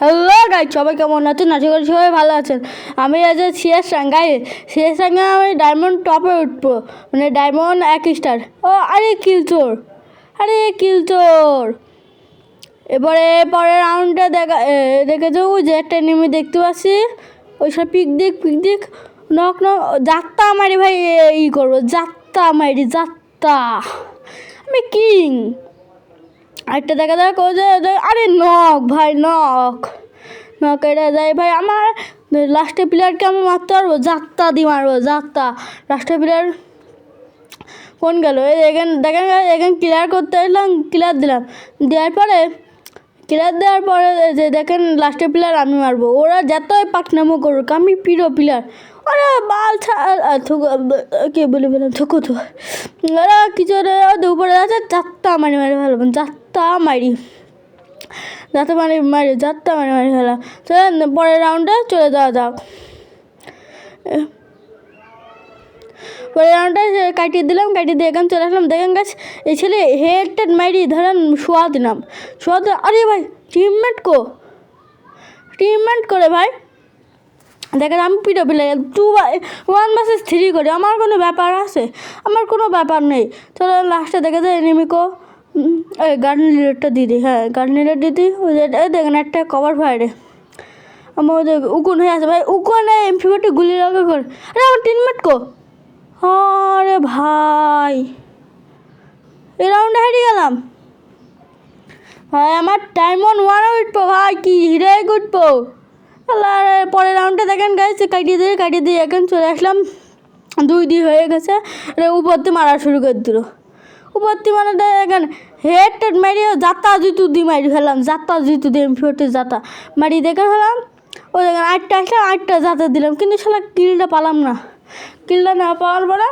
Hello guy সবাই কেমন আছেন? আশা করি সবাই ভালো আছেন। আমি আজ সিএস গাই সিএস সঙ্গে আমি ডায়মন্ড টপে উঠবো। মানে ডায়মন্ড এক স্টার ও আরে কিলচোর আরে কিলচোর এবারে পরের রাউন্ডে দেখা এ, দেখেছ ওই যে একটা নেমে দেখতে পাচ্ছি? ওই সব পিক দিক পিক দিক। নক নক যাত্রা মারি ভাই ই করব। যাত্রা মারি যাত্রা। আমি কিং আরেকটা দেখা যে যে- আরে নক ভাই নক নক এটা যায় ভাই, আমার লাস্টের প্লেয়ারকে আমি মারতে পারব? যাত্রা দিয়ে মারবো, যাত্রা। লাস্টের প্লেয়ার কোন গেল? এই এখান দেখেন এখানে ক্লিয়ার করতে এলাম ক্লিয়ার দিলাম। দেওয়ার পরে ক্লিয়ার দেওয়ার পরে যে দেখেন লাস্টের প্লেয়ার আমি মারবো। ওরা যতই পাকনামো করুক, আমি প্রিয় প্লেয়ার ওরা বাল কে বলে বললাম, থুকু তো ওরা কিছু উপরে আছে যাত্রা মারি মারি ভালো যাত্রা মারি। যাত্রা মারি মারি যাত্রা মারি মারি ভালো চলেন পরের রাউন্ডে চলে যাওয়া যাক। পরের রাউন্ডে কাটিয়ে দিলাম, কাটিয়ে দিয়ে এখানে চলে আসলাম। দেখেন গাছ এই ছেলে হেড টেড মারি ধরেন শোয়া দিলাম শোয়া দিলাম আরে ভাই টিমমেট কো? টিমমেট করে ভাই। দেখেন আমি পিটো পিলে টু ওয়ান ভার্সেস থ্রি করি। আমার কোনো ব্যাপার আছে? আমার কোনো ব্যাপার নেই। চলো লাস্টে দেখে যায় এনিমিকো এই গার্ডেন লিডারটা দিদি হ্যাঁ গার্ডেন লিডার দিদি। এই দেখেন একটা কভার ফায়ারে আমার যে উকুন হয়ে আছে। ভাই, উকুনে এমপি গুলি লাগা করে। আরে, আমার টিমমেট কো? আরে ভাই, এই রাউন্ডে হেরে গেলাম। ভাই, আমার টাইম অন ওয়ান উঠবো ভাই, কি হিরে উঠবো আল্লাহ রে, পরের রাউন্ডে দেখেন গাইছে কাটিয়ে দিয়ে কাটিয়ে দিয়ে এখন চলে আসলাম। দুই দুই হয়ে গেছে। উপর দিয়ে মারা শুরু করে দিল। উপর দিয়ে মানে দেখেন হেড টেড মারিয়ে যাত্রা জুতু দিয়ে মারি ফেলাম যাত্রা জুতু দিয়ে এমপি যাত্রা মারি দেখে ফেলাম ও দেখেন আটটা আসলাম আটটা যাত্রা দিলাম। কিন্তু সালা কিলটা পালাম না। কিলটা না পাওয়ার পরে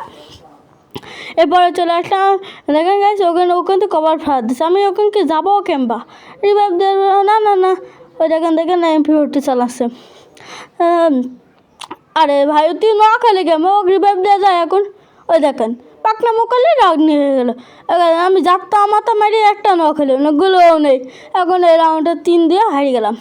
এরপরে চলে আসলাম। দেখেন গেছে ওখানে ওখান থেকে কভার ফাঁদ দিচ্ছে আমি ওখানকে যাব কেমবা? রিভাইভ না না না। ওই দেখেন দেখেন এমপি ফোরটি চালাচ্ছে আরে ভাই তুই না খেলে কেমন ও রিভাইভ দেওয়া যায় এখন। ওই দেখেন, পাকনা মোকালে রাগ নিয়ে গেলো। এবার আমি যাত্রা আমাতা মারি একটা ন খেলে না গুলোও নেই। এখন এই রাউন্ডে তিন দিয়ে হারিয়ে গেলাম।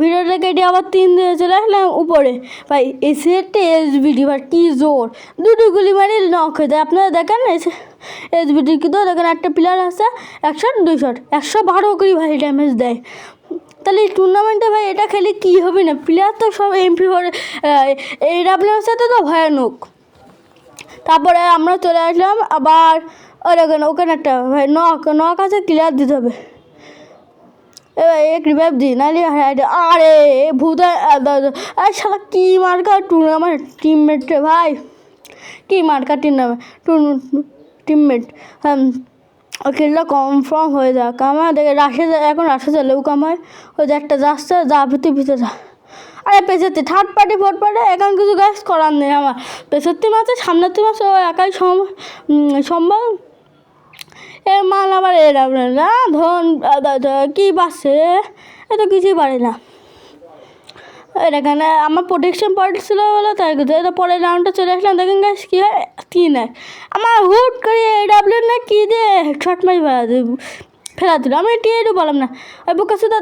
ভিডিওটা কেটে আবার তিন দিয়ে চলে আসলাম উপরে। ভাই এসে সেটে ভিডিও ভাই কী জোর। দুটো গুলি মারি নক হয়ে যায় আপনারা দেখেন এস বিডি কিন্তু দেখেন, একটা প্লেয়ার আছে, একশো দুই শট একশো বারো করে ভাই ড্যামেজ দেয়। তাহলে এই টুর্নামেন্টে ভাই এটা খেলে কী হবে না? প্লেয়ার তো সব এমপি করে এই ডাব্লিউর সাথে তো ভয়ানক। তারপরে আমরা চলে আসলাম, আবার ওই দেখেন, ওখানে একটা ভাই নক নক আছে ক্লিয়ার দিতে হবে। এবার এক রিভাইভ দিই, নাহলে আরে ভূত আরে শালা, কী মার্কা টুর্নামেন্ট টিমমেট ভাই। কী মার্কা টুর্নামেন্ট টিমমেট খেলটা কনফার্ম হয়ে যাক। আমার দেখে রাশে যা- এখন রাশে চালেও কামায় ওই যে একটা যাচ্ছে যা ভিতরে ভিতরে যা। আরে পেছাতে থার্ড পার্টি ফোর্থ পার্টি এখন কিছু গ্যাস করার নেই আমার। আছে সামনের টিম আছে ও একাই সম সম্ভব এ মাল আবার এরম না ধন কী পাচ্ছে এ তো কিছুই পারে না। এখানে আমার প্রোটেকশন পয়েন্ট ছিল বলে তাই এটা পরের রাউন্ডে চলে আসলাম। দেখেন গাছ কী হয়? তিন এক আমার হুট করে এ ডাব্লিউ না কী দিয়ে শর্ট মারি ফেলা দিল আমি টিএডও বললাম না। ওই বুকে শুধু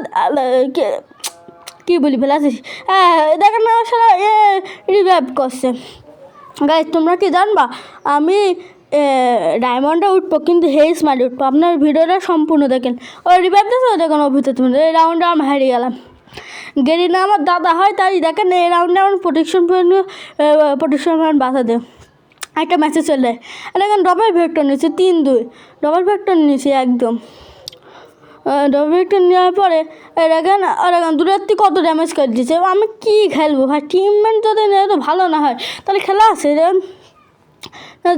কী বলি ফেলাছিস হ্যাঁ দেখেন না, সারা এ রিভাইভ করছে। গাইজ তোমরা কি জানবা? আমি ডায়মন্ডে উঠবো, কিন্তু হেস মারি উঠবো। আপনার ভিডিওটা সম্পূর্ণ দেখেন। ও রিভাইভ ওই দেখেন অভিত তুমি এই রাউন্ডে আমি হারিয়ে গেলাম। গেরি না আমার দাদা হয়, তাই দেখেন এই রাউন্ডে আমার প্রোটেকশন প্রোটেকশন বাধা দেয় একটা ম্যাচে চলে। আর দেখেন ডবল ভেক্টর নিয়েছে, তিন দুই। ডবল ভেক্টর নিয়েছি একদম। ডবল ভেক্টর নেওয়ার পরে, এই দেখেন, আর দেখেন দূরের কত ড্যামেজ করে দিয়েছে। আমি কী খেলব ভাই? টিমমেন্ট যদি তো ভালো না হয়। তাহলে খেলা আছে রে।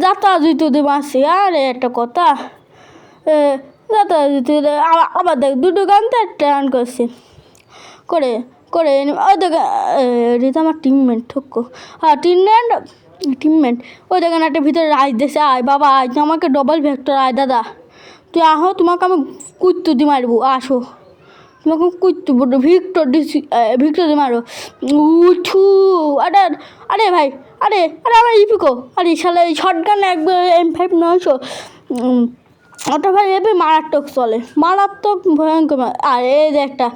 যাত্রা জুতো দেবো আসছি আরে একটা কথা। যাত্রা জুতো আবার দেখ, দুটো গান তো একটা রান করছি। করে করে ওই দেখে রিতা আমার টিমমেট ঠক্কো। হ্যাঁ টিমমেট টিমমেট ওই দেখেন একটা ভিতরে আয় দেশে আয় বাবা, আয় আমাকে ডবল ভেক্টর আয় দাদা। তুই আহো, তোমাকে আমি কুত্তু দি মারবো, আসো। তোমাকে কুত্তু ভিক্টর দিছি ভিক্টর দি মারো। উঠু আরে আরে ভাই, আরে আরে আমার ইপিকো আরে শালা, এই শর্ট গান একবার এম ফাইভ নয়শো ওটা ভাই এবার মারাত্মক চলে। মারাত্মক ভয়ঙ্কর আর এই যে একটা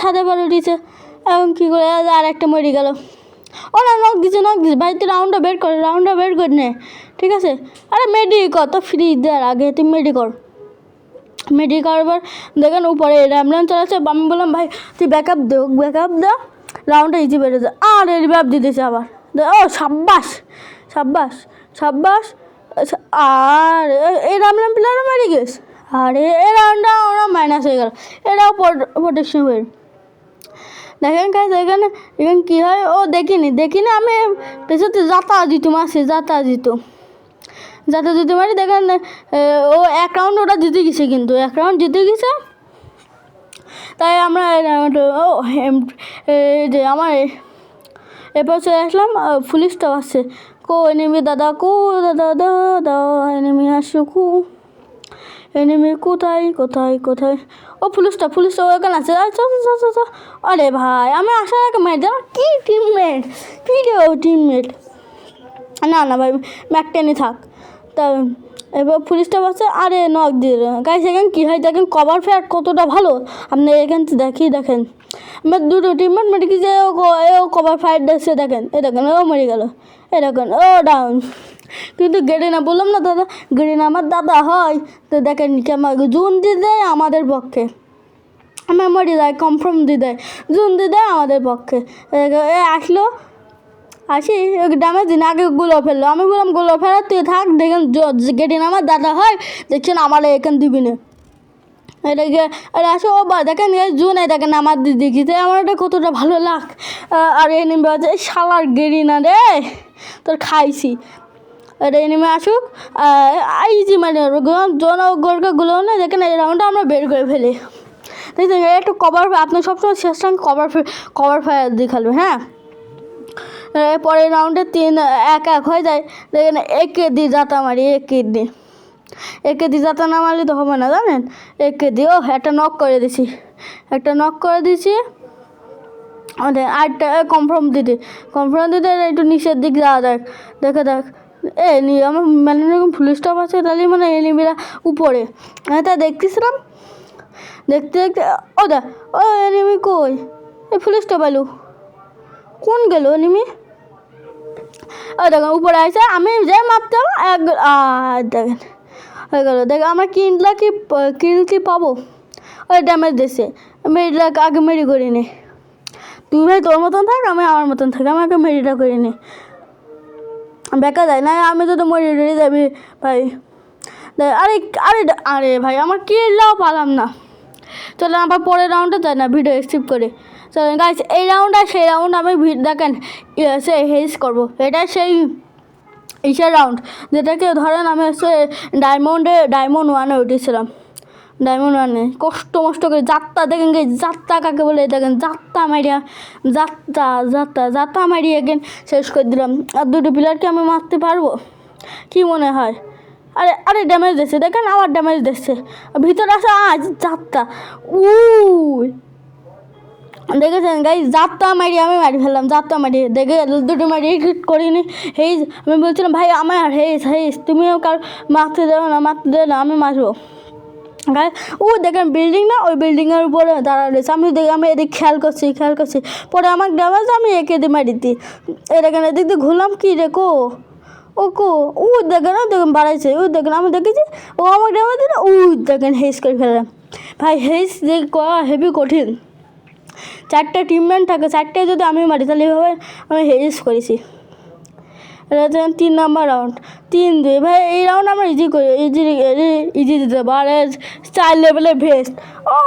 ছাদে পরে উঠেছে। এখন কী করে আর একটা মরে গেল। ওরা নখ দিছে নখ দিছে। ভাই, তুই রাউন্ডটা বের কর রাউন্ডটা বের করে নে। ঠিক আছে? আরে মেডি কর তো ফ্রি দেওয়ার আগে তুই মেডি কর মেডি করবার দেখেন উপরে অ্যাম্বুলেন্স চালাচ্ছে। আমি বললাম, ভাই, তুই ব্যাকআপ দে ব্যাকআপ দে। রাউন্ডটা ইজি বেড়ে যায় আর রিভাব দিতেছে আবার। ও সাব্বাস সাব্বাস সাব্বাস। আর এ- এই রামলাম প্লেয়ারও মারি গেছে আর এই রাউন্ডটা ওরা মাইনাস হয়ে গেল। এটাও প্রোটেকশন হয়ে দেখেন কাজ এখানে এখানে কী হয়? ও দেখিনি দেখিনি, আমি পেছতে যাতা দিত মাসে যাতা দিত। যাতে দিতে পারি দেখেন ও এক রাউন্ড ওটা জিতে গেছে কিন্তু, এক রাউন্ড জিতে গেছে। তাই আমরা ও যে আমার এরপর চলে আসলাম পুলিশটাও আসছে কো এনেমি দাদা, কো, দাদা দাদা এনেমি আসো, কো। এনেমি কোথায় কোথায় কোথায়? ও পুলিশটা পুলিশটা ওখানে আছে। আরে ভাই, আমি আসার আগে মাই দাদা কী টিমমেট কী রে ও টিমমেট না না ভাই ম্যাকটেনি থাক। তা এবার পুলিশটা বলছে আরে নক দিয়ে গাই সেখানে কী হয়, দেখেন কভার ফেয়ার কতটা ভালো। আপনি এখান দেখি দেখেন। আমার দুটো টিমমেট মেরে যে ও ও কভার ফায়ার দেখছে দেখেন, এ দেখেন, ও মরে গেল, এ দেখেন, ও ডাউন কিন্তু গেড়ে না বললাম না দাদা গেড়ে না আমার দাদা হয়, তো দেখেন কি আমাকে জুন দিয়ে দেয় আমাদের পক্ষে। মেমোরি দেয় কনফার্ম দিয়ে দেয়, জুন দিয়ে দেয় আমাদের পক্ষে। এ- আসলো, আসি ড্যামেজ দিন, আগে গুলো ফেলল, আমি বললামগুলো ফেলা, তুই থাক, দেখেন গেটিন আমার দাদা হয়, দেখছেন আমার এখান দিবি না। এটা গিয়ে আরে আসো, ও বা, দেখেন জুন এই দেখেন আমার দিদি গিতে আমার এটা কতটা ভালো লাগ আর এই নেমে আছে শালার গেরি না রে, তোর খাইছি। এটা এই নেমে আসুক ইজি মানে জনগুলো না, দেখেন এই রাউন্ডটা আমরা বের করে ফেলি। দেখছেন একটু কভার আপনি সবসময় শেষ রাউন্ড কভার কভার ফায়ার দিয়ে খেলবে হ্যাঁ? পরের রাউন্ডে তিন, এক এক হয়ে যায়। দেখেন, একে দিয়ে যাতা মারি একে দিয়ে। একে দিয়ে যাতা না মারলে তো হবে না, জানেন? একে ও একটা নক করে দিছি। একটা নক করে দিছি। ওদের আরেকটা কনফার্ম দিতে। কনফার্ম দিতে একটু নিচের দিক যাওয়া দেখ দেখে দেখ। এ আমার মানে এরকম ফুল স্টপ আছে, তাহলে মানে এনিমিরা উপরে। আমি তা দেখতেছিলাম। দেখতে দেখতে, ও দা, ও এনিমি কই? এ ফুল স্টপ আলু কোন গেল এনিমি ও দেখেন, উপরে আছে আমি যাই মারতাম, এক দেখেন। হয়ে গেল। দেখ আমরা কিনলা কি কিল কি পাবো? ওই ড্যামেজ দিচ্ছে মেরিটা আগে মেরি করি নি তুই ভাই তোর মতন থাক আমি আমার মতন থাক আমাকে মেরিটা করি নি বেকা যায় না আমি তো তো মরি টরি যাবি ভাই। আরে আরে আরে ভাই আমার কিনলাও পালাম না। চলেন আবার পরের রাউন্ডে যাই না ভিডিও স্কিপ করে। চলেন গাইস এই রাউন্ড আর সেই রাউন্ড আমি দেখেন ইয়ে, সে হেস করব। এটা সেই ইসের রাউন্ড যেটাকে ধরেন আমি হচ্ছে ডায়মন্ডে ডায়মন্ড ওয়ানে উঠেছিলাম। ডায়মন্ড ওয়ানে কষ্ট মষ্ট করে যাত্রা, দেখেন গে যাত্রা কাকে বলে? দেখেন, যাত্রা মারিয়া যাত্রা যাত্রা যাত্রা মারিয়ে গেন শেষ করে দিলাম। আর দুটো প্লেয়ারকে আমি মারতে পারব? কি মনে হয়? আরে আরে ড্যামেজ দিচ্ছে, দেখেন আবার ড্যামেজ দিচ্ছে। ভিতরে আসা আজ যাত্রা। উই! দেখেছেন গাই যাত্রা মারি আমি মারি ফেললাম, যাত্রা মারি। দেখে দুটো মারি হিট করিনি। হেইজ আমি বলছিলাম, ভাই, আমার হেইস হেইস তুমিও কার মারতে দেবো না, মারতে দেবে না, আমি মারবো। গাই ও দেখেন বিল্ডিং না, ওই বিল্ডিংয়ের উপরে দাঁড়া রয়েছে। আমি দেখি, আমি এদিক খেয়াল করছি খেয়াল করছি। পরে আমার ড্যামেজ আমি এঁকে দিয়ে মারি দিই। এ দেখেন, এদিক দিয়ে ঘুরলাম, কী রে কো? ও কো? ও দেখেন বাড়াইছে। ও দেখেন, আমি দেখেছি, ও আমার দিলে ও দেখেন, হেস করে ফেললাম। ভাই, হেস যে করা হেভি কঠিন। চারটে টিমম্যান থাকে, চারটে যদি আমি মারি, তাহলে এভাবে আমি হেস করেছি। তিন নাম্বার রাউন্ড তিন, দুই, ভাই, এই রাউন্ড আমরা ইজি করি ইজি ইজি দিতে আর চার লেভেলে ভেস্ট ও!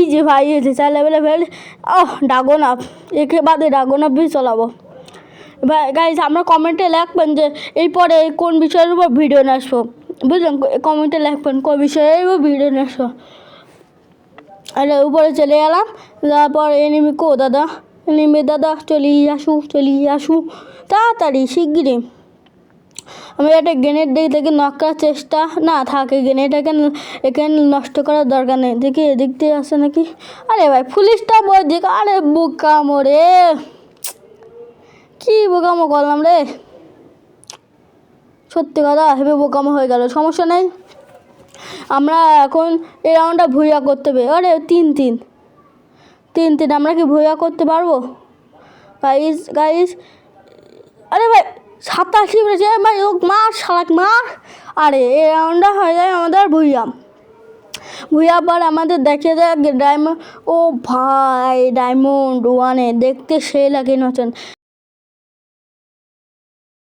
ইজি ভাই ইজি চার লেভেলে ভেস্ট ও ডাগন আপ একে বাদে ডাগন আপ বি চলাবো। ভাই গাইজ আমরা কমেন্টে লিখবেন যে এই পরে কোন বিষয়ের উপর ভিডিও নিয়ে আসব। বুঝলেন? কমেন্টে লিখবেন কোন বিষয়ের উপর ভিডিও নিয়ে আসব। আরে, উপরে চলে গেলাম। তারপর এনিমি কো, দাদা? এনিমি দাদা, চলি আসু চলি আসু। তাড়াতাড়ি, শিগগিরই। আমি একটা গ্রেনেড দেখে দেখে নক করার চেষ্টা। না, থাকে গ্রেনেড এখানে এখানে নষ্ট করার দরকার নেই। দেখি এদিক দিয়ে আসে নাকি? আরে ভাই, পুলিশটা বই দিকে। আরে বোকামো রে কি বোকামো করলাম রে? সত্যি কথা, হেবে বোকামো হয়ে গেল। সমস্যা নেই? আমরা এখন এই রাউন্ডটা ভুইয়া করতে হবে। আরে, তিন তিন। তিন তিন, আমরা কি ভুইয়া করতে পারব? গাইস গাইস আরে ভাই, সাতাশি বেড়েছে ভাই ও মার, শালাক মার। আরে, এই রাউন্ডটা হয়ে যায় আমাদের ভুইয়া ভুইয়া পর আমাদের দেখে যায় ডায়মন্ড ও ভাই ডায়মন্ড ওয়ানে দেখতে সেই লাগে নচন।